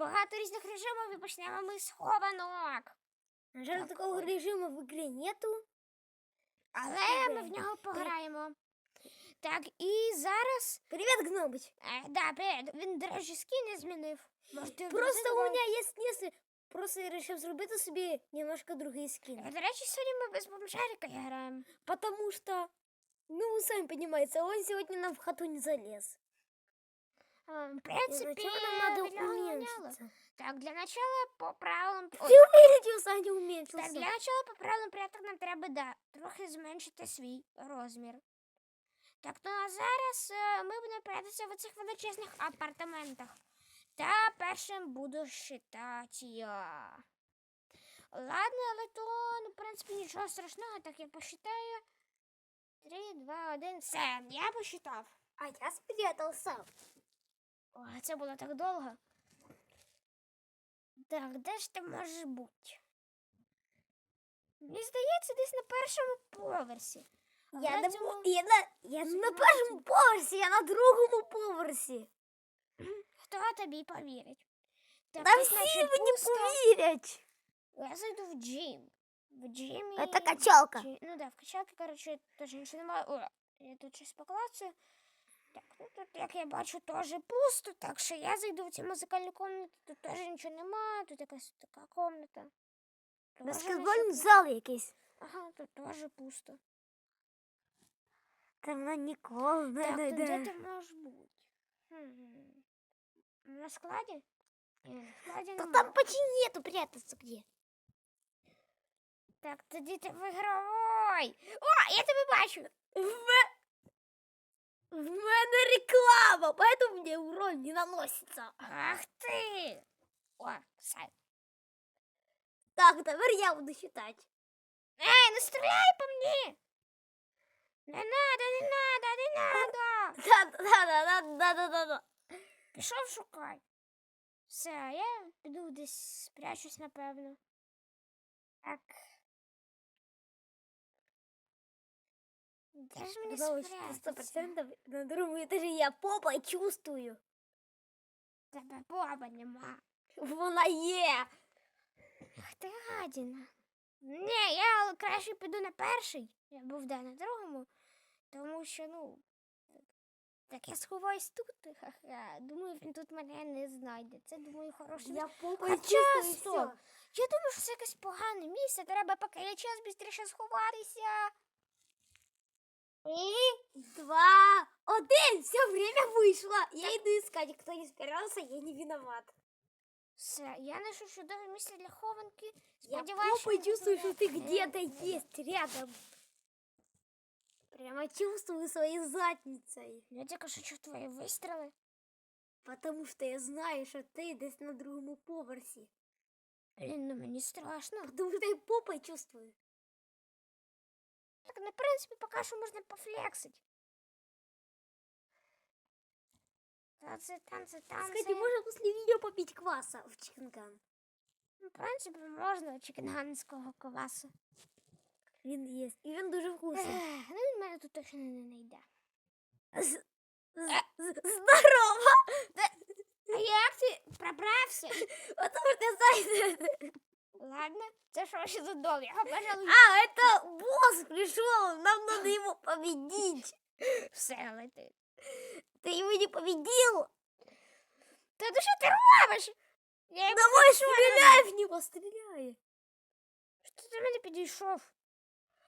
багато різних режимів і почнемо ми з хованок. На жаль, такого режиму в игре нету. Але ми в нього пограємо. Так, і зараз. Привет, Гномыч. Е, да, привіт. Він, до речі, скін не змінив. Можете Просто у меня есть несколько... Просто я решил зробити собі немножко другий скин. До речі, сьогодні ми без бомжарика граємо. Потому что, ну, вы сами понимаете, он сегодня нам в хату не залез. Е, В нам надо уменьшиться? Так, для начала по правилам. Ты Ой, а не Так, для начала по правилам порядок нам треба да, трохи зменшити свій розмір. Так, ну а зараз е, ми будемо прятатися в цих величезних апартаментах. Та першим буду считати я. Ладно, але то, ну, в принципі, нічого страшного, так я посчитаю. Три, два, один, все, я посчитав. А я спрятался. О, це було так довго. Так, де ж ти можеш бути? Мені здається, десь на першому поверсі. Я на, цьому- я на, я на першому поверсі, я на другому поверсі. Хто тобі повірить? Так, Да всі мені повірять. Я зайду в джим. В джимі... Это качалка. джи- Ну да, в качалці, коротше, теж нічого немає. О, я тут щось поклацаю. Так, ну тут, як я бачу, теж пусто, так що я зайду в цю музикальну комнату, тут теж нічого немає, тут якась така комната. Теж Баскетбольний наче зал якийсь. Ага, тут теж пусто. Там на ніколи не Так, то де найде. ти можеш бути? Хм. На складі? Ні, на складі Да немає. там почти нету прятаться где. Так, тоді ти в ігровой. О, я тебе бачу. В, в мене реклама, поэтому мне урон не наносится. Ах ти. О, все. Так, тепер я буду считать. Ей, не стріляй по мені. Не надо, не надо, не надо. Да, да, да, да, да, да, да, да. Пішов шукай. Все, я піду десь спрячусь, напевно. Так. Де Потому спрятатися? сто процентов на другом этаже я попой чувствую. Тебе баба нема. Вона є. Ах ти гадіна. Ні, я краще піду на перший. Я був да, на другому, тому що, ну. Так я сховаюсь тут. Ха-ха. Думаю, він тут мене не знайде. Це думаю, хороше. Я попой Хоча стоп. Я думаю, що це якесь погане місце. Треба поки є час швидше сховатися. И два, один, все время вышло. Я иду искать, кто не спирался, я не виноват. Все, я знайшов чудове місце для хованки. Я Сподіваюсь, попой що чувствую, что ты буде. где-то есть рядом. Прямо чувствую своей задницей. Я тільки що чув твої вистріли. Потому что я знаю, что ты десь на другому поверсі. Блін, ну мені страшно. Потому что я попой чувствую. Так, на принципі, поки що можна пофлексити. Танці, танці, танці. Кстати, можно после видео попить кваса в Чиканган. Ну, В принципі, можна чикенганського квасу. Він є. І він дуже вкусний. Ну, він мене тут точно не знайде. З- Здорово! А як ти пробрався? Потому что знаете... Ладно, це що ще за дом? Я побажав А, это босс пришел, нам надо его победить. все летить. Ты его не победил? Та ну що ти робиш? Я йому Давай стреляй в него, стреляй. Що ти до мене підійшов?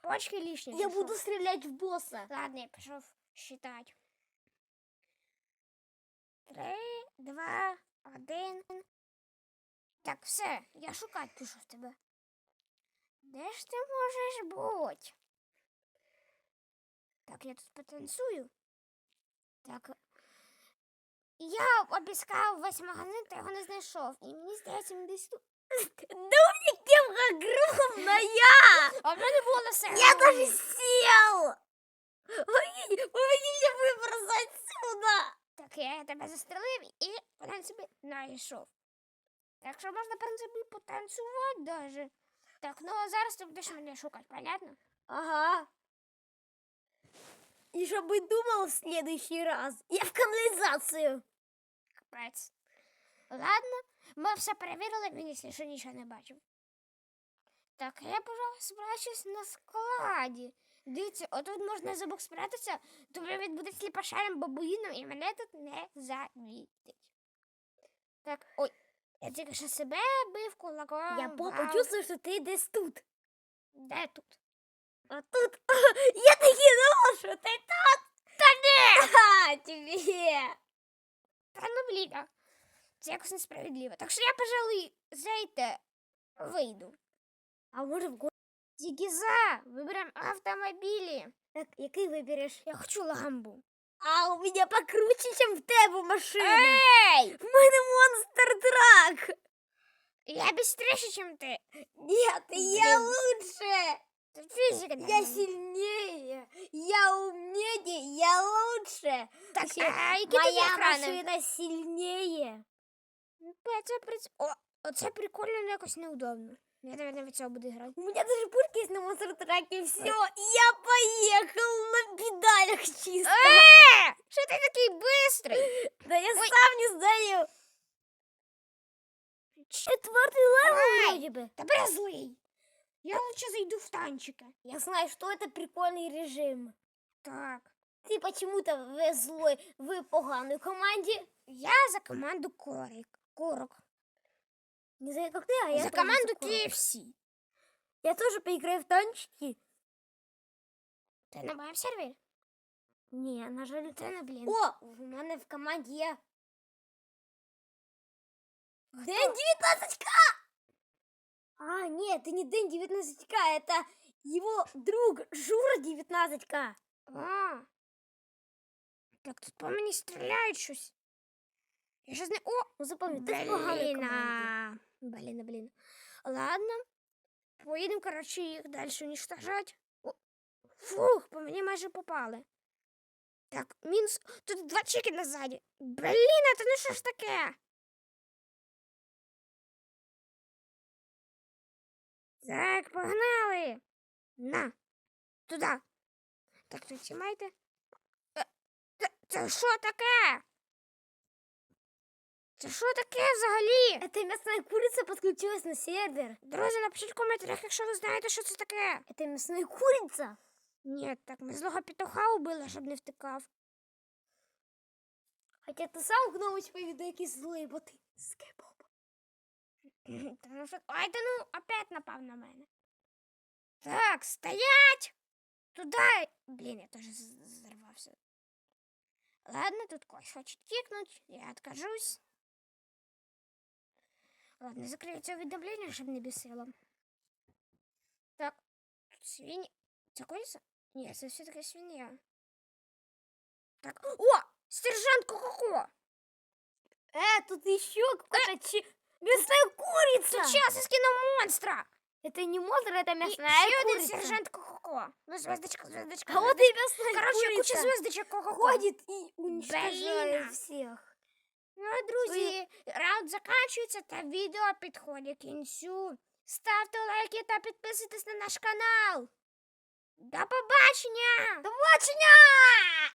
Почки лишні. Я чи буду що? стрелять в босса. Ладно, я пішов считать. Три, два, один. Так, все, я шукати пішов тебе. Де ж ти можеш бути? Так, я тут потанцюю. Так. Я обіскав весь магазин, та його не знайшов. І мені здається, він десь тут. Да у меня кепка огромная. А в мене волоси. Я даже сел. Помогите, помогите меня отсюда. Так я тебе застрелив і, в принципі, знайшов. Так що можна, в принципі, потанцювати даже. Так, ну а зараз ти будеш мене шукати, понятно? Ага. И чтобы думал в следующий раз, я в канализацию. Капець. Ладно, ми все перевірили, він, якщо що, нічого не бачив. Так, я, пожалуйста, спрячусь на складі. Дивіться, отут можна за бок спрятатися, то привід буде сліпошарим бабуїном, і мене тут не замітить. Так, ой, я тільки що себе бив кулаком. Я по- Вау. почувствую, что ты десь тут. Де тут? А тут я таки думал, что ты тут. Та ні! Ха, тебе. Та ну блін. а. Це якось несправедливо. Так що я, пожалуй, зайте, вийду. А может в город? Тільки за, виберемо автомобілі. Так, який вибереш? Я хочу ламбу. А у меня покруче, чем в тебе машина. Ей! В мене монстр трак. Я быстрее, чем ты. Нет, я Блин. лучше. Тут физика Я нормальная. сильнее. Я умнее, я лучше. Так, Вообще, а які тоді Моя екрани? машина сильнее. Ну, Це, приц- О, оце прикольно, але якось неудобно. Я, наверное, від цього буду грати. У меня даже пульки есть на монстр траке. Все, я поехал на педалях чисто. Е! Що ти такий бистрий? Да я Ой. сам не знаю. Четвертый левел Ай. вроде бы. Тепер злий. Я лучше зайду в танчики. Я знаю, что это прикольный режим. Так. Ты почему-то в злой, в поганой команде. Я за команду Корик. Корок. Не знаю, как ты, а я за тоже команду такой. KFC. Я тоже поиграю в танчики. Ти на моєму сервері? Не, на жаль. Та на блін. О, у мене в команді є. День 19К! А, нет, это не День 19К, это его друг Жура 19К. А. Так тут по мені стріляють щось. Я щось не. О! Ну запомни, ти в поганій Блін, команді. а. блін, а, блін. Ладно. Поїдемо, коротше, їх далі уничтожать. О, Фух, по мені майже попали. Так, мінус. Тут два чекіна ззаді. Блін, а то ну що ж таке? Так, погнали. На. Туди. Так, тут тримайте. Е, Це, це що таке? Це що таке взагалі? Это мясная курица подключилась на сервер. Друзі, напишіть в коментарях, якщо ви знаєте, що це таке. Это мясная курица. Ні, так ми злого петуха убили, щоб не втикав. Хотя ты сам гномыч поведу, які злий, бо ти скайпоп. Та ну що... Ай, та ну, опять напав на мене. Так, стоять! Туда! Блін, я теж взорвався. Ладно, тут когось хочет кикнуть, я откажусь. Ладно, закрию це уведомлення, щоб не бесило. Так, свинья. Це курица? Ні, це все-таки свинья. Так, о! Сержант Ко-Ко-Ко! Э, тут еще какая-то чи... мясная курица. Сейчас я скину монстра! Это не монстр, это І мясная ще один курица. сержант Ко-Ко. Ну, звездочка, звездочка. А вот звездочка. и мясная Короче, курица. куча звездочек Ко-Ко. ходит и уничтожает Блин. всех. Ну, а, друзі, раунд закінчується та відео підходить к кінцю. Ставте лайки та підписуйтесь на наш канал. До побачення! До побачення!